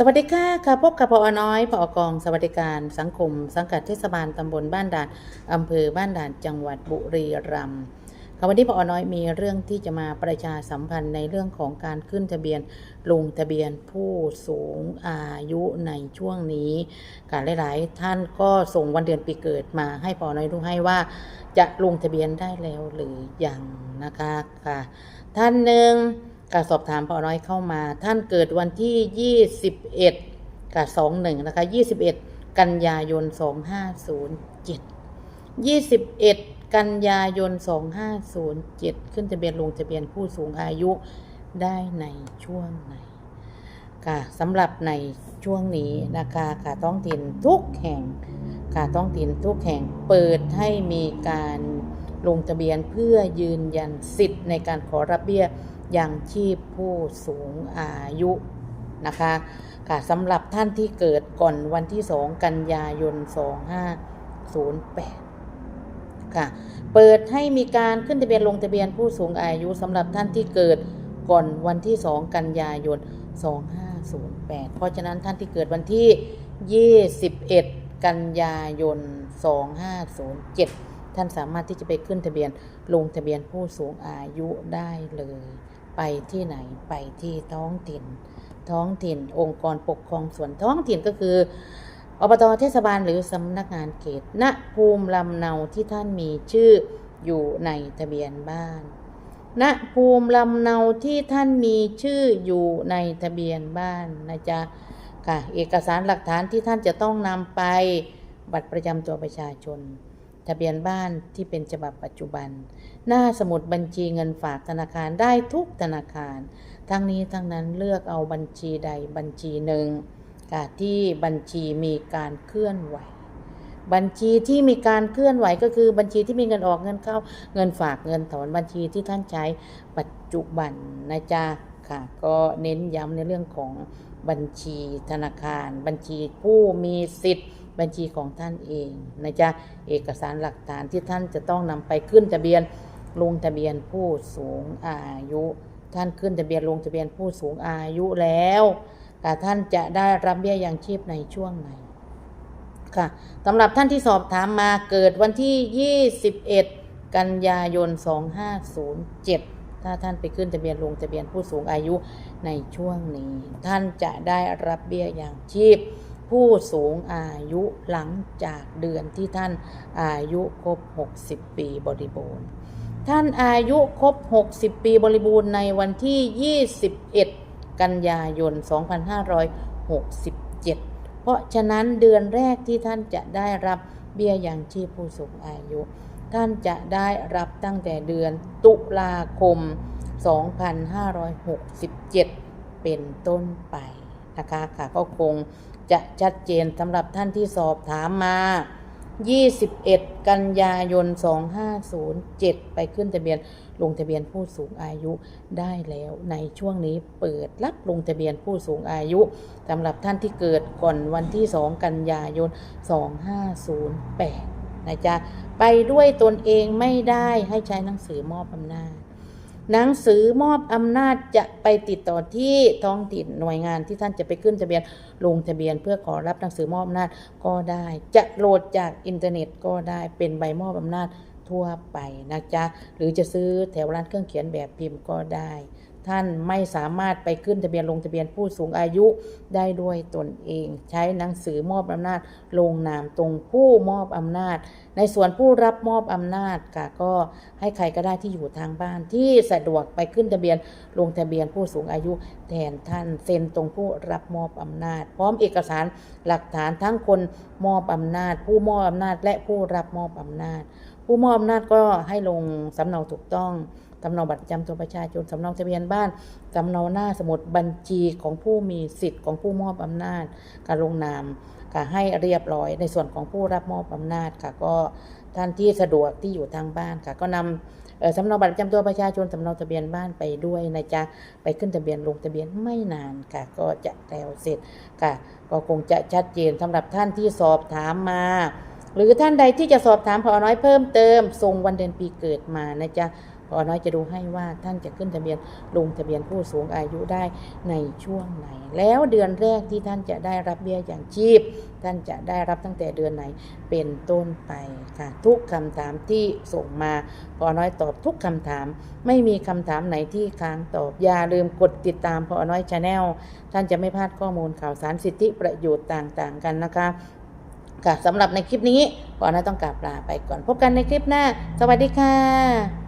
สวัสดีค่ะค่ะพบกับพอน้อยพอกองสวัสดิการสังคม สังกัดเทศบาลตำบลบ้านด่านอำเภอบ้านด่านจังหวัดบุรีรัมย์ค่ะวันนี้พอน้อยมีเรื่องที่จะมาประชาสัมพันธ์ในเรื่องของการขึ้นทะเบียนลงทะเบียนผู้สูงอายุในช่วงนี้การหลาย ๆ ท่านก็ส่งวันเดือนปีเกิดมาให้พอน้อยรู้ให้ว่าจะลงทะเบียนได้แล้วหรือยังนะคะค่ะท่านหนึ่ง การสอบถามพอน้อยเข้ามา ท่านเกิดวันที่ 21 กับ 21 นะคะ 21 กันยายน 2507 21 กันยายน 2507 ขึ้นทะเบียนลงทะเบียนผู้สูงอายุได้ในช่วงไหนค่ะสำหรับในช่วงนี้นะคะค่ะท้องถิ่นทุกแห่งค่ะท้องถิ่นทุกแห่งเปิดให้มีการลงทะเบียนเพื่อยืนยันสิทธิ์ในการขอรับเบี้ย ยังชีพผู้สูงอายุนะคะค่ะสำหรับท่านที่เกิดก่อนวันที่ 2 กันยายน 2508 ค่ะ เปิดให้มีการขึ้นทะเบียนลงทะเบียนผู้สูงอายุสำหรับท่านที่เกิดก่อนวันที่ 2 กันยายน 2508 เพราะฉะนั้นท่านที่เกิดวันที่ 21 กันยายน 2507 ท่านสามารถที่จะไปขึ้นทะเบียนลงทะเบียนผู้สูงอายุได้เลย ไปที่ไหนไปที่ท้องถิ่น ท้องถิ่น องค์กรปกครองส่วนท้องถิ่นก็คืออบตเทศบาลหรือสำนักงานเขตณภูมิลำเนาที่ท่านมีชื่ออยู่ในทะเบียนบ้านณภูมิลำเนาที่ท่านมีชื่ออยู่ในทะเบียนบ้านนะจ๊ะค่ะเอกสารหลักฐานที่ท่านจะต้องนำไปบัตรประจำตัวประชาชน ทะเบียนบ้านที่เป็นฉบับปัจจุบัน หน้าสมุดบัญชีเงินฝากธนาคารได้ทุกธนาคาร ทั้งนี้ทั้งนั้นเลือกเอาบัญชีใดบัญชีหนึ่งค่ะที่บัญชีมีการเคลื่อนไหว บัญชีที่มีการเคลื่อนไหวก็คือบัญชีที่มีเงินออกเงินเข้าเงินฝากเงินถอนบัญชีที่ท่านใช้ปัจจุบันนะจ๊ะค่ะก็เน้นย้ำในเรื่องของบัญชีธนาคาร บัญชีผู้มีสิทธิ์ บัญชีของท่านเองนะจ๊ะเอกสารหลักฐานที่ท่านจะต้องนำไปขึ้นทะเบียนลงทะเบียนผู้สูงอายุ ท่านขึ้นทะเบียนลงทะเบียนผู้สูงอายุแล้วแต่ท่านจะได้รับเบี้ยยังชีพในช่วงไหนค่ะสำหรับท่านที่สอบถามมาเกิดวันที่ 21 กันยายน 2507 ถ้าท่านไปขึ้นทะเบียนลงทะเบียนผู้สูงอายุในช่วงนี้ ท่านจะได้รับเบี้ยย่างชีพ ผู้สูงอายุหลังจากเดือนที่ท่านอายุครบ 60 ปีบริบูรณ์ ท่านอายุครบ 60 ปีบริบูรณ์ในวันที่ 21 กันยายน 2567 เพราะฉะนั้นเดือนแรกที่ท่านจะได้รับเบี้ยยังชีพผู้สูงอายุ ท่านจะได้รับตั้งแต่เดือนตุลาคม 2567 เป็นต้นไป นะคะค่ะก็คงจะชัดเจนสำหรับท่านที่สอบถามมา 21 กันยายน 2507 ไปขึ้นทะเบียนลงทะเบียนผู้สูงอายุได้แล้วในช่วงนี้เปิดรับลงทะเบียนผู้สูงอายุสำหรับท่านที่เกิดก่อนวันที่ 2 กันยายน 2508นะจ๊ะไปด้วยตนเองไม่ได้ให้ใช้หนังสือมอบอำนาจ หนังสือมอบอำนาจจะไปติดต่อที่ท้องถิ่นหน่วยงานที่ท่านจะไปขึ้นทะเบียนลงทะเบียน เพื่อขอรับหนังสือมอบอำนาจก็ได้ จะโหลดจากอินเทอร์เน็ตก็ได้เป็นใบมอบอำนาจทั่วไปนะจ๊ะหรือจะซื้อแถวร้านเครื่องเขียนแบบพิมพ์ก็ได้ท่านไม่สามารถไปขึ้นทะเบียนลงทะเบียนผู้สูงอายุได้ด้วยตนเอง ใช้หนังสือมอบอำนาจลงนามตรงผู้มอบอำนาจ ในส่วนผู้รับมอบอำนาจค่ะก็ให้ใครก็ได้ที่อยู่ทางบ้านที่สะดวกไปขึ้นทะเบียนลงทะเบียนผู้สูงอายุแทนท่านเซ็นตรงผู้รับมอบอำนาจ พร้อมเอกสารหลักฐานทั้งคนมอบอำนาจ ผู้มอบอำนาจและผู้รับมอบอำนาจ ผู้มอบอำนาจก็ให้ลงสำเนาถูกต้อง สำเนาบัตรประจำตัวประชาชนสำเนาทะเบียนบ้านสำเนาหน้าสมุดบัญชีของผู้มีสิทธิ์ของผู้มอบอำนาจ การลงนามค่ะให้เรียบร้อยในส่วนของผู้รับมอบอำนาจค่ะก็ท่านที่สะดวกที่อยู่ทางบ้านค่ะ ก็นำเอ่อสำเนาบัตรประจำตัวประชาชนสำเนาทะเบียนบ้านไปด้วยนะจ๊ะไปขึ้นทะเบียนลงทะเบียนไม่นานค่ะ ก็จะแล้วเสร็จค่ะ ก็คงจะชัดเจนสำหรับท่านที่สอบถามมาหรือท่านใดที่จะสอบถามพอน้อยเพิ่มเติมส่งวันเดือนปีเกิดมานะจ๊ะ พอน้อยจะดูให้ว่าท่านจะขึ้นทะเบียนลงทะเบียนผู้สูงอายุได้ในช่วงไหน แล้วเดือนแรกที่ท่านจะได้รับเบี้ยอย่างชีพ ท่านจะได้รับตั้งแต่เดือนไหนเป็นต้นไปค่ะทุกคำถามที่ส่งมาพอน้อยตอบทุกคำถาม ไม่มีคำถามไหนที่ค้างตอบอย่าลืมกดติดตามพอน้อยชาแนลท่านจะไม่พลาดข้อมูลข่าวสารสิทธิประโยชน์ต่างๆ กันนะคะค่ะสำหรับในคลิปนี้พอน้อยต้องกราบลาไปก่อนพบกันในคลิปหน้า สวัสดีค่ะ